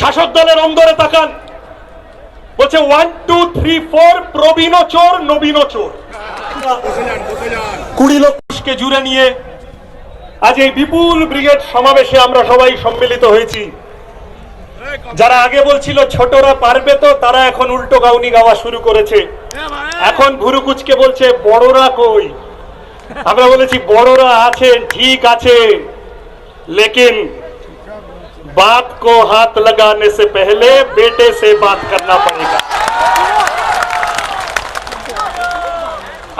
শাসক দলের অন্দরে তাকান। বলছে ওয়ান টু থ্রি ফোর প্রবীণ চোর, নবীন চোর। কুড়ি লক্ষকে জুড়ে নিয়ে আজ এই বিপুল ব্রিগেড সমাবেশে আমরা সবাই সম্মিলিত হয়েছি। যারা আগে বলছিল, ছোটরা পারবে তো, তারা এখন উল্টো গাউনি গাওয়া শুরু করেছে। এখন ভুরুকুচকে বলছে, বড়রা কই? আমরা বলেছি, বড়রা আছেন, ঠিক আছে, লেকিন बाप को हाथ लगाने से पहले बेटे से बात करना पड़ेगा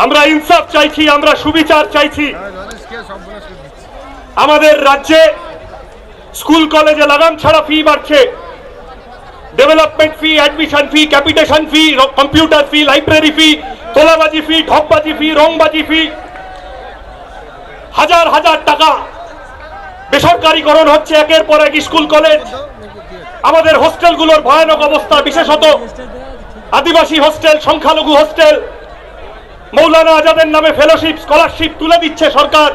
আমরা ইনসাফ চাইছি আমরা সুবিচার চাইছি আমাদের রাজ্যে স্কুল কলেজে লাগাম ছাড়া ফি বাড়ছে development fee admission fee capitation fee computer fee library fee তোলাবাজি ফি ঢপবাজি ফি রংবাজি ফি হাজার হাজার টাকা বেসরকারীকরণ হচ্ছে একের পর এক স্কুল, কলেজ। আমাদের হোস্টেলগুলোর ভয়ানক অবস্থা, বিশেষত আদিবাসী হোস্টেল, সংখ্যালঘু হোস্টেল। মৌলানা আজাদের নামে ফেলোশিপ স্কলারশিপ তুলে দিচ্ছে সরকার।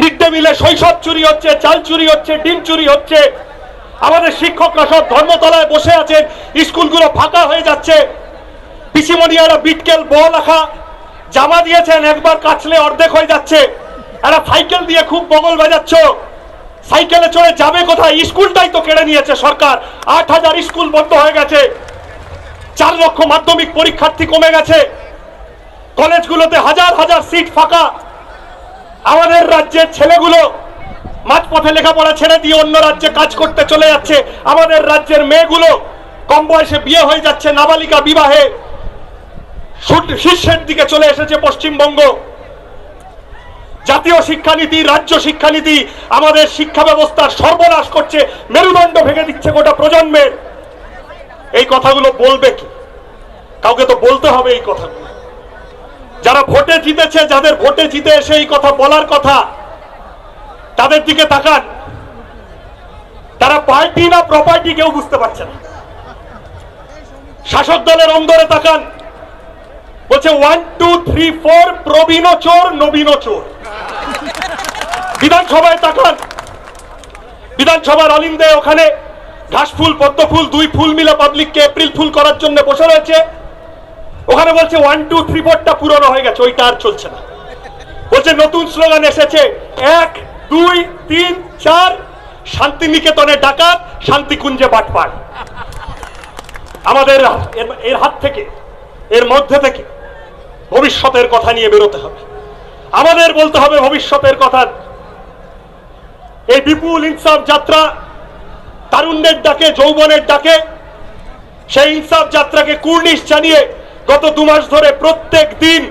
মিড ডে মিলে শৈশব চুরি হচ্ছে, চাল চুরি হচ্ছে, ডিম চুরি হচ্ছে। আমাদের শিক্ষকরা সব ধর্মতলায় বসে আছেন, স্কুলগুলো ফাঁকা হয়ে যাচ্ছে। পিসিমনিয়ারা বিটকেল বল রাখা জামা দিয়েছেন, একবার কাচলে অর্ধেক হয়ে যাচ্ছে। এরা সাইকেল দিয়ে খুব বগল বাজাচ্ছ। সাইকেলে চড়ে যাবে কোথায়? স্কুলটাই তো কেড়ে নিয়েছে সরকার। আট হাজার স্কুল বন্ধ হয়ে গেছে। চার লক্ষ মাধ্যমিক পরীক্ষার্থী কমে গেছে। কলেজগুলোতে হাজার হাজার সিট ফাঁকা। আমাদের রাজ্যের ছেলেগুলো মাঝপথে লেখাপড়া ছেড়ে দিয়ে অন্য রাজ্যে কাজ করতে চলে যাচ্ছে। আমাদের রাজ্যের মেয়েগুলো কম বয়সে বিয়ে হয়ে যাচ্ছে নাবালিকা বিবাহে। শীর্ষের দিকে চলে এসেছে পশ্চিমবঙ্গ। জাতীয় শিক্ষানীতি, রাজ্য শিক্ষানীতি আমাদের শিক্ষা ব্যবস্থার সর্বনাশ করছে, মেরুদণ্ড ভেঙে দিচ্ছে গোটা প্রজন্মের। এই কথাগুলো বলবে কি? কাউকে তো বলতে হবে এই কথাগুলো। যারা ভোটে জিতেছে, যাদের ভোটে জিতে এসে এই কথা বলার কথা, তাদের দিকে তাকান। তারা পার্টি না প্রপার্টি কেউ বুঝতে পারছে না। শাসক দলের অন্দরে তাকান। বলছে, ওয়ান, টু, থ্রি, ফোর, প্রবীণ চোর, নবীন চোর। বিধানসভায় তাকান। বিধানসভার অলিন্দে ওখানে ঘাস ফুল পদ্ম ফুল দুই ফুল মিলে পাবলিককে এপ্রিল ফুল করার জন্য বসে রয়েছে। ওখানে বলছে ওয়ান টু থ্রি ফোরটা পুরনো হয়ে গেছে, ওইটা আর চলছে না। বলছে, নতুন স্লোগান এসেছে। এক, দুই, তিন, চার, শান্তিনিকেতনে ডাকাত, শান্তিকুঞ্জে বাটপাড়। আমাদের এর হাত থেকে, এর মধ্যে থেকে ভবিষ্যতের কথা নিয়ে বেরোতে হবে। আমাদের বলতে হবে ভবিষ্যতের কথা এই বিপুল ইনসাফ যাত্রা তারুণ্যের ডাকে, যৌবনের ডাকে, সেই ইনসাফ যাত্রাকে কুর্নিশ জানিয়ে গত দু মাস ধরে প্রত্যেক দিন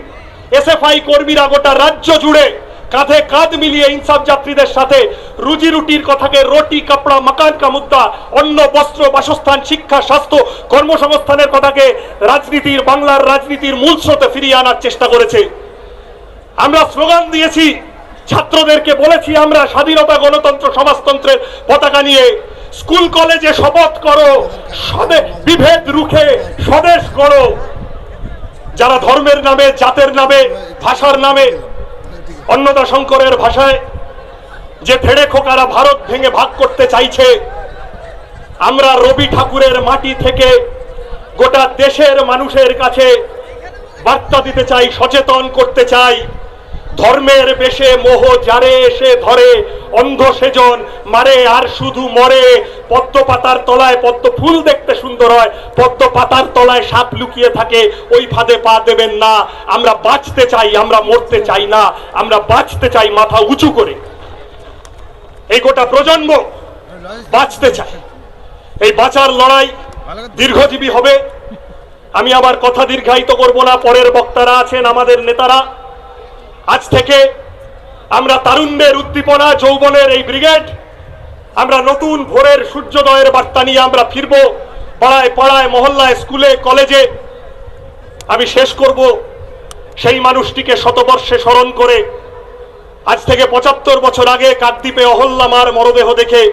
এসএফআই কর্মীরা গোটা রাজ্য জুড়ে কাঁধে কাঁধ মিলিয়ে ইনসাফ যাত্রীদের সাথে রুজি রুটির কথাকে রুটি, কাপড়া, মাকান কা মুদ্দা অন্ন, বস্ত্র, বাসস্থান, শিক্ষা, স্বাস্থ্য, কর্মসংস্থানের কথাকে রাজনীতির, বাংলার রাজনীতির মূল স্রোতে ফিরিয়ে আনার চেষ্টা করেছে। আমরা স্লোগান দিয়েছি ছাত্রদেরকে বলেছি আমরা স্বাধীনতা গণতন্ত্র সমাজতন্ত্রের পতাকা নিয়ে স্কুল, কলেজে শপথ করো বিভেদ রুখে স্বদেশ গড়ো। যারা ধর্মের নামে, জাতের নামে, ভাষার নামে, অন্নদা শঙ্করের ভাষায় যে ফেড়ে খোকারা ভারত ভেঙে ভাগ করতে চাইছে, আমরা রবি ঠাকুরের মাটি থেকে গোটা দেশের মানুষের কাছে বার্তা দিতে চাই, সচেতন করতে চাই। ধর্মের বেশে মোহ যারে এসে ধরে, অন্ধ সেজন মারে, আর শুধু মরে। পদ্ম পাতার তলায় পদ্ম ফুল দেখতে সুন্দর হয় পদ্ম পাতার তলায় সাপ লুকিয়ে থাকে, ওই ফাঁদে পা দেবেন না। আমরা বাঁচতে চাই, আমরা মরতে চাই না, আমরা বাঁচতে চাই মাথা উঁচু করে। এই গোটা প্রজন্ম বাঁচতে চাই এই বাঁচার লড়াই দীর্ঘজীবী হবে। আমি আবার কথা দীর্ঘায়িত করব না, পরের বক্তারা আছেন আমাদের নেতারা। আজ থেকে আমরা তারুণ্যের উদ্দীপনা, যৌবনের এই ব্রিগেড, আমরা নতুন ভোরের সূর্যোদয়ের বার্তা নিয়ে আমরা ফিরব পাড়ায় পাড়ায়, মহল্লায়, স্কুলে, কলেজে। আমি শেষ করব সেই মানুষটিকে শতবর্ষে স্মরণ করে। আজ থেকে পঁচাত্তর বছর আগে কাকদ্বীপে অহল্লামার মরদেহ দেখে,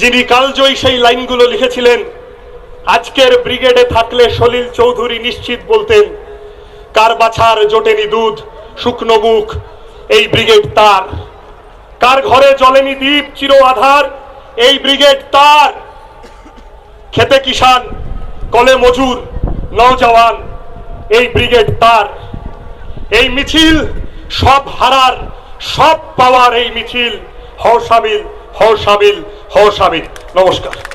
যিনি কালজয়ী সেই লাইনগুলো লিখেছিলেন, আজকের ব্রিগেডে থাকলে সলিল চৌধুরী নিশ্চিত বলতেন, কার বাছার জোটেনি দুধ শুকনো মুখ, এই ব্রিগেড তার। কার ঘরে জ্বলেনি দ্বীপ চির আধার, এই ব্রিগেড তার। খেতে কিষান কলে মজুর নওজওয়ান এই ব্রিগেড তার। এই মিছিল সব হারার, সব পাওয়ার এই মিছিল। হও সামিল হও সামিল হও সামিল। নমস্কার।